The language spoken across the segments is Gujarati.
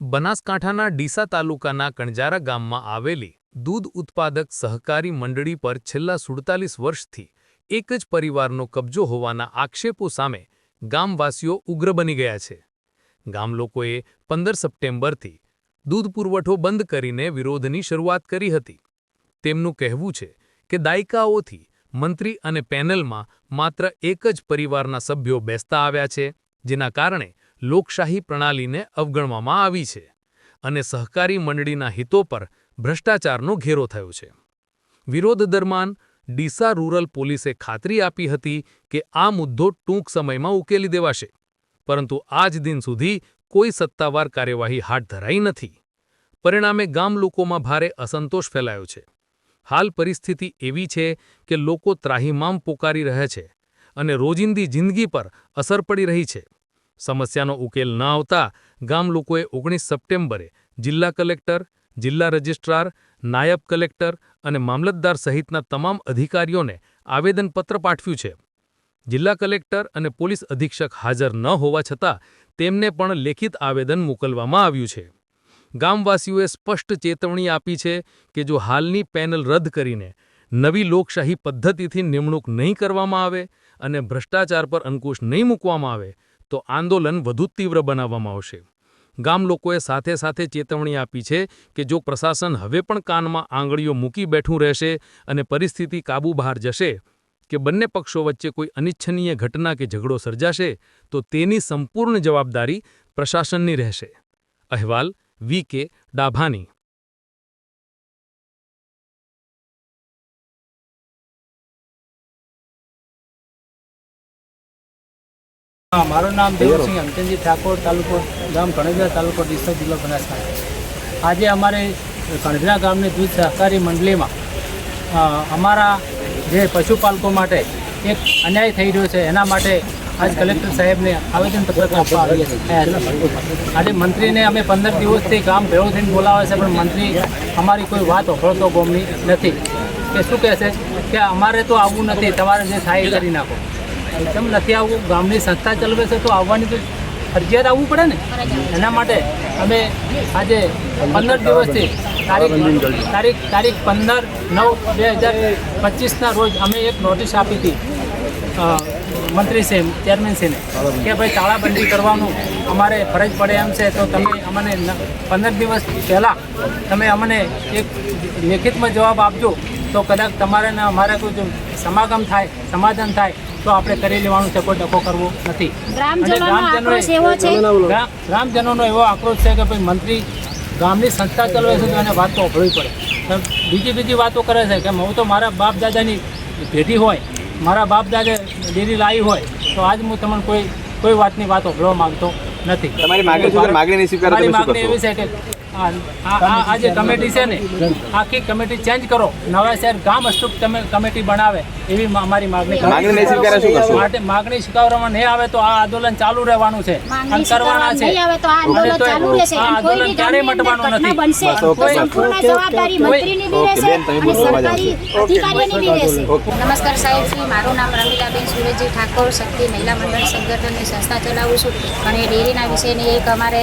બનાસકાંઠાના ડીસા તાલુકાના કણજારા ગામમાં આવેલી દૂધ ઉત્પાદક સહકારી મંડળી પર છેલ્લા સુડતાલીસ વર્ષથી એક જ પરિવારનો કબજો હોવાના આક્ષેપો સામે ગામવાસીઓ ઉગ્ર બની ગયા છે. ગામ લોકોએ પંદર સપ્ટેમ્બરથી દૂધ પુરવઠો બંધ કરીને વિરોધની શરૂઆત કરી હતી. તેમનું કહેવું છે કે દાયકાઓથી મંત્રી અને પેનલમાં માત્ર એક જ પરિવારના સભ્યો બેસતા આવ્યા છે, જેના કારણે લોકશાહી પ્રણાલીને અવગણવામાં આવી છે અને સહકારી મંડળીના હિતો પર ભ્રષ્ટાચારનો ઘેરો થયો છે. વિરોધ દરમિયાન ડીસા રૂરલ પોલીસે ખાતરી આપી હતી કે આ મુદ્દો ટૂંક સમયમાં ઉકેલી દેવાશે, પરંતુ આજ દિન સુધી કોઈ સત્તાવાર કાર્યવાહી હાથ ધરાઈ નથી. પરિણામે ગામ લોકોમાં ભારે અસંતોષ ફેલાયો છે. હાલ પરિસ્થિતિ એવી છે કે લોકો ત્રાહિમામ પોકારી રહ્યા છે અને રોજિંદી જિંદગી પર અસર પડી રહી છે. સમસ્યાનો ઉકેલ ન આવતા ગામ લોકોએ ઓગણીસ સપ્ટેમ્બરે જિલ્લા કલેક્ટર, જિલ્લા રજિસ્ટ્રાર, નાયબ કલેક્ટર અને મામલતદાર સહિતના તમામ અધિકારીઓને આવેદનપત્ર પાઠવ્યું છે. જિલ્લા કલેક્ટર અને પોલીસ અધિક્ષક હાજર ન હોવા છતાં તેમને પણ લેખિત આવેદન મોકલવામાં આવ્યું છે. ગામવાસીઓએ સ્પષ્ટ ચેતવણી આપી છે કે જો હાલની પેનલ રદ કરીને નવી લોકશાહી પદ્ધતિથી નિમણૂક નહીં કરવામાં આવે અને ભ્રષ્ટાચાર પર અંકુશ નહીં મૂકવામાં આવે તો આંદોલન વધુ તીવ્ર બનાવવામાં આવશે. ગામ લોકોએ સાથે સાથે ચેતવણી આપી છે કે જો પ્રશાસન હવે પણ કાનમાં આંગળીઓ મૂકી બેઠું રહેશે અને પરિસ્થિતિ કાબૂ બહાર જશે કે બંને પક્ષો વચ્ચે કોઈ અનિચ્છનીય ઘટના કે ઝઘડો સર્જાશે, તો તેની સંપૂર્ણ જવાબદારી પ્રશાસનની રહેશે. અહેવાલ વી કે ડાભાની. મારું નામ દેવસિંહ હમચંદજી ઠાકોર તાલુકો ગામ કણજરા તાલુકો ડિસ્ટ્રિક્ટ જિલ્લો બનાસકાંઠા. આજે અમારે કણજરા ગામની દૂધ સહકારી મંડળીમાં અમારા જે પશુપાલકો માટે એક અન્યાય થઈ રહ્યો છે એના માટે આજ કલેક્ટર સાહેબને આવેદનપત્ર આપવા આવીએ છે આજે મંત્રીને અમે પંદર દિવસથી ગામ ભેળો થઈને બોલાવે છે પણ મંત્રી અમારી કોઈ વાત ઓળખતો ગોમની નથી. કે શું કહેશે? કે અમારે તો આવવું નથી તમારે જે થાય કરી નાખો. કેમ નથી આવવું ગામની સંસ્થા ચલાવે છે તો આવવાની તો ફરજિયાત આવવું પડે ને? એના માટે અમે આજે પંદર દિવસથી તારીખ તારીખ તારીખ પંદર નવ બે હજાર પચીસના રોજ અમે એક નોટિસ આપી હતી અ, મંત્રીશ્રી ચેરમેનશ્રીને કે ભાઈ તાળાબંધી કરવાનું અમારે ફરજ પડે એમ છે તો તમે અમને પંદર દિવસ પહેલાં તમે અમને એક લેખિતમાં જવાબ આપજો તો કદાચ તમારે ને અમારે કોઈ સમાગમ થાય સમાધાન થાય તો આપણે કરી લેવાનું છે કોઈ ડખો કરવો નથી. ગ્રામજનોનો એવો આક્રોશ છે કે ભાઈ મંત્રી ગામની સંસ્થા ચલાવે છે તો એને વાત તો અભળવી પડે. બીજી બીજી વાતો કરે છે કે હું તો મારા બાપ દાદાની ભેટી હોય મારા બાપ દાદા ડેરી લાવી હોય તો આજ હું તમને કોઈ કોઈ વાતની વાત અભળવા માંગતો નથી. તમારી માગણી શું માગણી? એવી છે કે આ જે કમિટી છે ને આખી કમિટી ચેન્જ કરો. નવા શહેર ગામ અસ્તુપ તમે કમિટી બનાવે એવી અમારી માગણી? માટે માગણી સ્વીકારવામાં નહીં આવે તો આ આંદોલન ચાલુ રહેવાનું છે. અને કરવાના છે. આંદોલન ક્યારેય મટવાનું નથી. નમસ્કાર સાહેબ શ્રી મારું નામ રમીલાબેન સુરેશજી ઠાકોર શક્તિ મહિલા મંડળ સંગઠનની સંસ્થા ચલાવું છું. અને ડેરીના વિશેની એક અમારે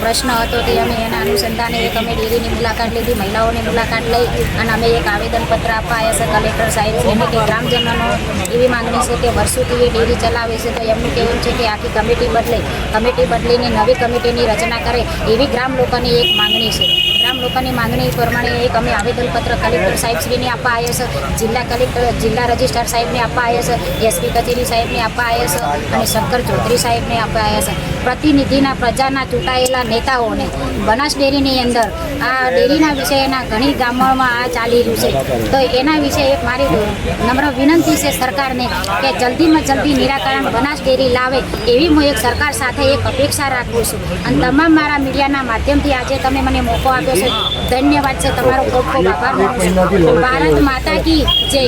પ્રશ્ન હતો તે અમે એના અનુસંધાને એક અમે ડેરીની મુલાકાત લીધી, મહિલાઓની મુલાકાત લઈ અને અમે એક આવેદનપત્ર આપવા આવ્યા છે કલેક્ટર સાહેબ શ્રીને કે ગ્રામજનોનો એવી માંગણી છે કે વર્ષોથી એ ડેરી ચલાવે છે તો એમનું કહેવું છે કે આખી કમિટી બદલે, કમિટી બદલીને નવી કમિટીની રચના કરે એવી ગ્રામ લોકોની એક માંગણી છે. લોકોની માંગણી પ્રમાણે એક અમે આવેદનપત્ર કલેક્ટર સાહેબશ્રીને આપવા આવ્યા છે, જિલ્લા કલેક્ટર, જિલ્લા રજિસ્ટ્રાર સાહેબને આપવા આવ્યા છે એસપી કચેરી સાહેબને આપવા આવ્યા છે અને શંકર ચૌધરી સાહેબને આપવા આવ્યા છે. પ્રતિનિધિના પ્રજાના ચૂંટાયેલા નેતાઓને બનાસ ડેરીની અંદર આ ડેરીના વિષયના ઘણી ગામોમાં આ ચાલી રહ્યું છે. તો એના વિશે એક મારી નમ્ર વિનંતી છે સરકારને કે જલ્દીમાં જલ્દી નિરાકરણ બનાસ ડેરી લાવે એવી હું એક સરકાર સાથે એક અપેક્ષા રાખું છું. અને તમામ મારા મીડિયાના માધ્યમથી આજે તમે મને મોકો આપ્યો છે. ધન્યવાદ છે તમારો ખૂબ ખૂબ આભાર. ભારત માતા કી જય.